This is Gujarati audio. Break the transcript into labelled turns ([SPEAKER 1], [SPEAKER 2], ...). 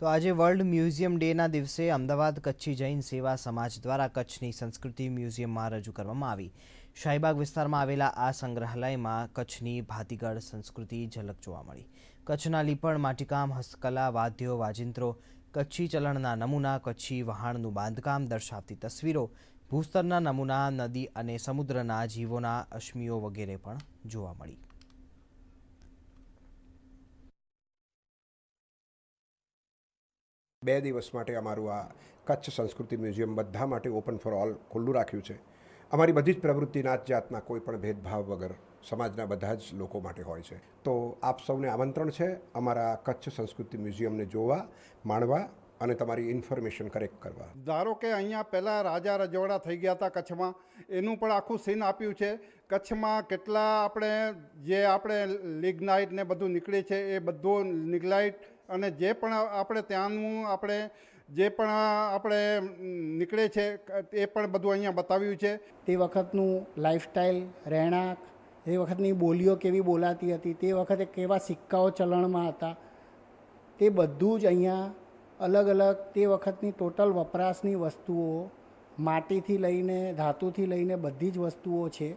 [SPEAKER 1] તો આજે વર્લ્ડ મ્યુઝિયમ ડેના દિવસે અમદાવાદ કચ્છી જૈન સેવા સમાજ દ્વારા કચ્છની સંસ્કૃતિ મ્યુઝિયમમાં રજૂ કરવામાં આવી. શાહીબાગ વિસ્તારમાં આવેલા આ સંગ્રહાલયમાં કચ્છની ભાતીગળ સંસ્કૃતિ ઝલક જોવા મળી. કચ્છના લીપણ, માટીકામ, હસ્તકલા, વાદ્યો, વાજિંત્રો, કચ્છી ચલણના નમૂના, કચ્છી વહાણનું બાંધકામ દર્શાવતી તસવીરો, ભૂસ્તરના નમૂના, નદી અને સમુદ્રના જીવોના અશ્મિઓ વગેરે પણ જોવા મળી.
[SPEAKER 2] બે દિવસ માટે અમારું આ કચ્છ સંસ્કૃતિ મ્યુઝિયમ બધા માટે ઓપન ફોર ઓલ ખુલ્લું રાખ્યું છે. અમારી બધી જ પ્રવૃત્તિ નાત જાતના કોઈ પણ ભેદભાવ વગર સમાજના બધા જ લોકો માટે હોય છે. તો આપ સૌને આમંત્રણ છે અમારા કચ્છ સંસ્કૃતિ મ્યુઝિયમને જોવા, માણવા અને તમારી ઇન્ફોર્મેશન કરેક્ટ કરવા.
[SPEAKER 3] ધારો કે અહીંયા પહેલાં રાજા રજવાડા થઈ ગયા હતા કચ્છમાં, એનું પણ આખું સીન આપ્યું છે. કચ્છમાં કેટલા આપણે જે આપણે લિગ્નાઇટ ને બધું નીકળે છે, એ બધું નિગ્લાઇટ અને જે પણ આપણે ત્યાંનું આપણે જે પણ આપણે નીકળે છે, એ પણ બધું અહીંયા બતાવ્યું છે.
[SPEAKER 4] તે વખતનું લાઈફસ્ટાઈલ રહેણાંક, એ વખતની બોલીઓ કેવી બોલાતી હતી, તે વખતે કેવા સિક્કાઓ ચલણમાં હતા, તે બધું જ અહીંયા અલગ અલગ તે વખતની ટોટલ વપરાશની વસ્તુઓ, માટીથી લઈને ધાતુથી લઈને બધી જ વસ્તુઓ છે.